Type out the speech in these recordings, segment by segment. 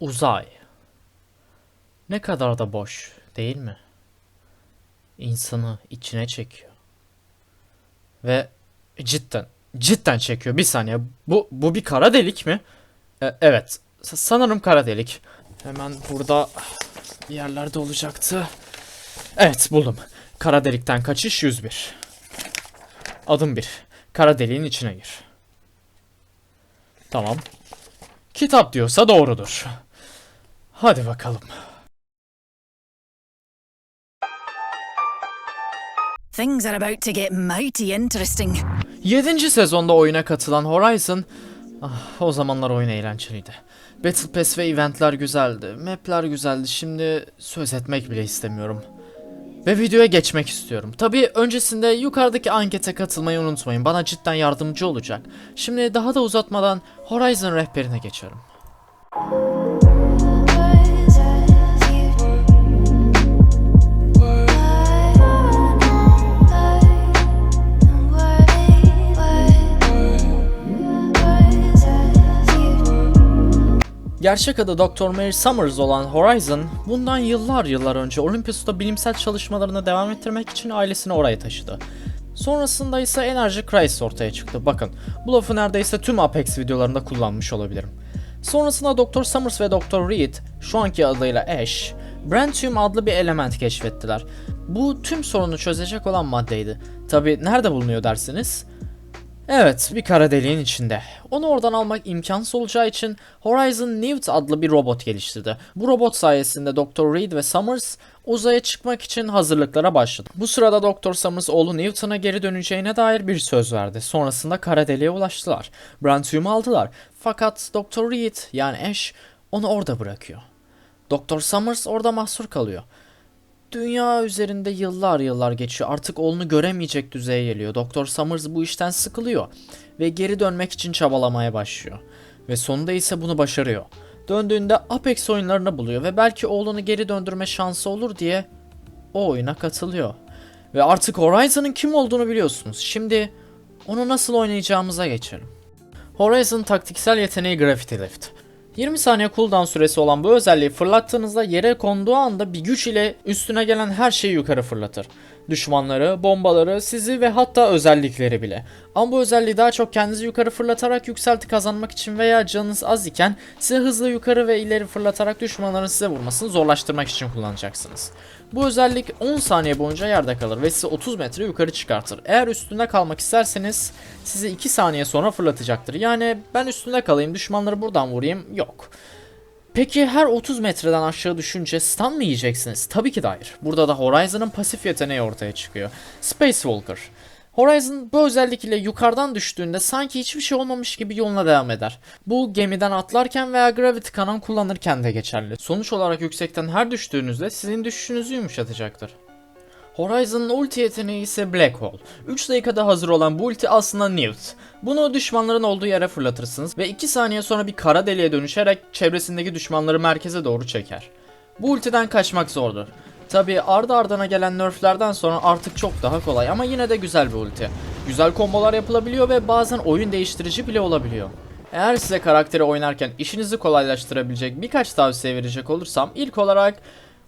Uzay. Ne kadar da boş, değil mi? İnsanı içine çekiyor. Ve cidden, cidden çekiyor. Bir saniye. Bu bu bir kara delik mi? E, evet. sa- sanırım kara delik. Hemen burada bir yerlerde olacaktı. Evet, buldum. Kara delikten kaçış 101. Adım 1. Kara deliğin içine gir. Tamam. Kitap diyorsa doğrudur. Hadi bakalım. Things are about to get mighty interesting. 7. sezonda oyuna katılan Horizon ah, o zamanlar oyun eğlenceliydi. Battle Pass ve eventler güzeldi. Map'ler güzeldi. Şimdi söz etmek bile istemiyorum. Ve videoya geçmek istiyorum. Tabii öncesinde yukarıdaki ankete katılmayı unutmayın. Bana cidden yardımcı olacak. Şimdi daha da uzatmadan Horizon rehberine geçelim. Gerçek adı Dr. Mary Summers olan Horizon, bundan yıllar yıllar önce Olympus'ta bilimsel çalışmalarını devam ettirmek için ailesini oraya taşıdı. Sonrasında ise Energy Crisis ortaya çıktı. Bakın, bu lafı neredeyse tüm Apex videolarında kullanmış olabilirim. Sonrasında Dr. Summers ve Dr. Reed, şu anki adıyla Ash, Brentium adlı bir element keşfettiler. Bu tüm sorunu çözecek olan maddeydi. Tabi nerede bulunuyor dersiniz? Evet, bir kara deliğin içinde. Onu oradan almak imkansız olacağı için Horizon Newt adlı bir robot geliştirdi. Bu robot sayesinde Dr. Reed ve Summers uzaya çıkmak için hazırlıklara başladı. Bu sırada Dr. Summers oğlu Newton'a geri döneceğine dair bir söz verdi. Sonrasında kara deliğe ulaştılar. Brentium'u aldılar. Fakat Dr. Reed yani Ash onu orada bırakıyor. Dr. Summers orada mahsur kalıyor. Dünya üzerinde yıllar yıllar geçiyor. Artık oğlunu göremeyecek düzeye geliyor. Doktor Summers bu işten sıkılıyor ve geri dönmek için çabalamaya başlıyor. Ve sonunda ise bunu başarıyor. Döndüğünde Apex oyunlarını buluyor ve belki oğlunu geri döndürme şansı olur diye o oyuna katılıyor. Ve artık Horizon'ın kim olduğunu biliyorsunuz. Şimdi onu nasıl oynayacağımıza geçelim. Horizon taktiksel yeteneği Gravity Lift. 20 saniye cooldown süresi olan bu özelliği fırlattığınızda yere konduğu anda bir güç ile üstüne gelen her şeyi yukarı fırlatır. Düşmanları, bombaları, sizi ve hatta özellikleri bile. Ama bu özelliği daha çok kendinizi yukarı fırlatarak yükselti kazanmak için veya canınız az iken size hızlı yukarı ve ileri fırlatarak düşmanların size vurmasını zorlaştırmak için kullanacaksınız. Bu özellik 10 saniye boyunca yerde kalır ve sizi 30 metre yukarı çıkartır. Eğer üstünde kalmak isterseniz sizi 2 saniye sonra fırlatacaktır. Yani ben üstünde kalayım düşmanları buradan vurayım yok. Peki her 30 metreden aşağı düşünce stun mı yiyeceksiniz? Tabii ki de hayır. Burada da Horizon'ın pasif yeteneği ortaya çıkıyor. Space Walker. Horizon bu özellik ile yukarıdan düştüğünde sanki hiçbir şey olmamış gibi yoluna devam eder. Bu gemiden atlarken veya Gravity Kanon kullanırken de geçerli. Sonuç olarak yüksekten her düştüğünüzde sizin düşüşünüzü yumuşatacaktır. Horizon'ın ulti yeteneği ise Black Hole. 3 dakikada hazır olan bu ulti aslında Newt. Bunu düşmanların olduğu yere fırlatırsınız ve 2 saniye sonra bir kara deliğe dönüşerek çevresindeki düşmanları merkeze doğru çeker. Bu ultiden kaçmak zordur. Tabi ardı ardına gelen nerflerden sonra artık çok daha kolay ama yine de güzel bir ulti. Güzel kombolar yapılabiliyor ve bazen oyun değiştirici bile olabiliyor. Eğer size karakteri oynarken işinizi kolaylaştırabilecek birkaç tavsiye verecek olursam ilk olarak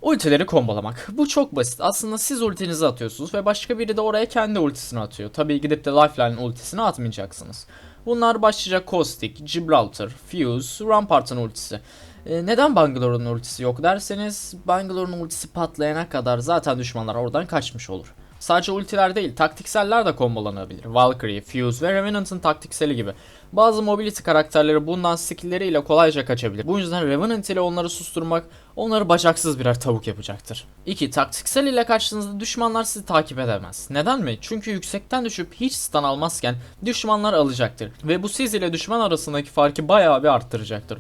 Ultileri kombolamak. Bu çok basit. Aslında siz ultinizi atıyorsunuz ve başka biri de oraya kendi ultisini atıyor. Tabii gidip de Lifeline ultisini atmayacaksınız. Bunlar başlayacak Caustic, Gibraltar, Fuse, Rampart'ın ultisi. Ee, neden Bangalore'un ultisi yok derseniz Bangalore'un ultisi patlayana kadar zaten düşmanlar oradan kaçmış olur. Sadece ultiler değil, taktikseller de kombolanabilir. Valkyrie, Fuse ve Revenant'ın taktikseli gibi. Bazı mobility karakterleri bundan skill'leriyle kolayca kaçabilir. Bu yüzden Revenant ile onları susturmak onları bacaksız birer tavuk yapacaktır. 2. Taktiksel ile kaçtığınızda düşmanlar sizi takip edemez. Neden mi? Çünkü yüksekten düşüp hiç stun almazken düşmanlar alacaktır. Ve bu siz ile düşman arasındaki farkı bayağı bir arttıracaktır.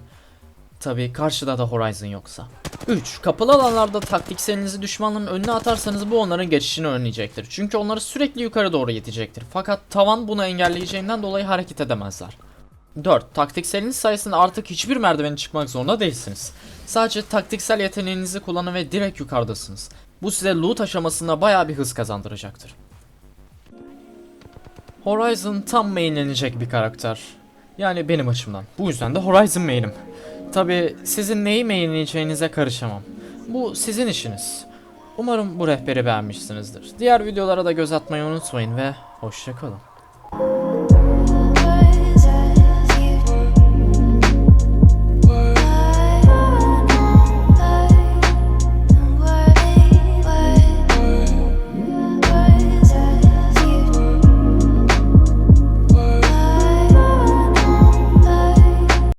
Tabii karşıda da Horizon yoksa. 3. Kapalı alanlarda taktikselinizi düşmanların önüne atarsanız bu onların geçişini önleyecektir. Çünkü onları sürekli yukarı doğru yetecektir. Fakat tavan bunu engelleyeceğinden dolayı hareket edemezler. 4. Taktikseliniz sayesinde artık hiçbir merdiveni çıkmak zorunda değilsiniz. Sadece taktiksel yeteneğinizi kullanın ve direkt yukarıdasınız. Bu size loot aşamasında bayağı bir hız kazandıracaktır. Horizon tam mainlenecek bir karakter. Yani benim açımdan. Bu yüzden de Horizon main'im. Tabi sizin neyi beğeneceğinize karışamam. Bu sizin işiniz. Umarım bu rehberi beğenmişsinizdir. Diğer videolara da göz atmayı unutmayın ve hoşçakalın.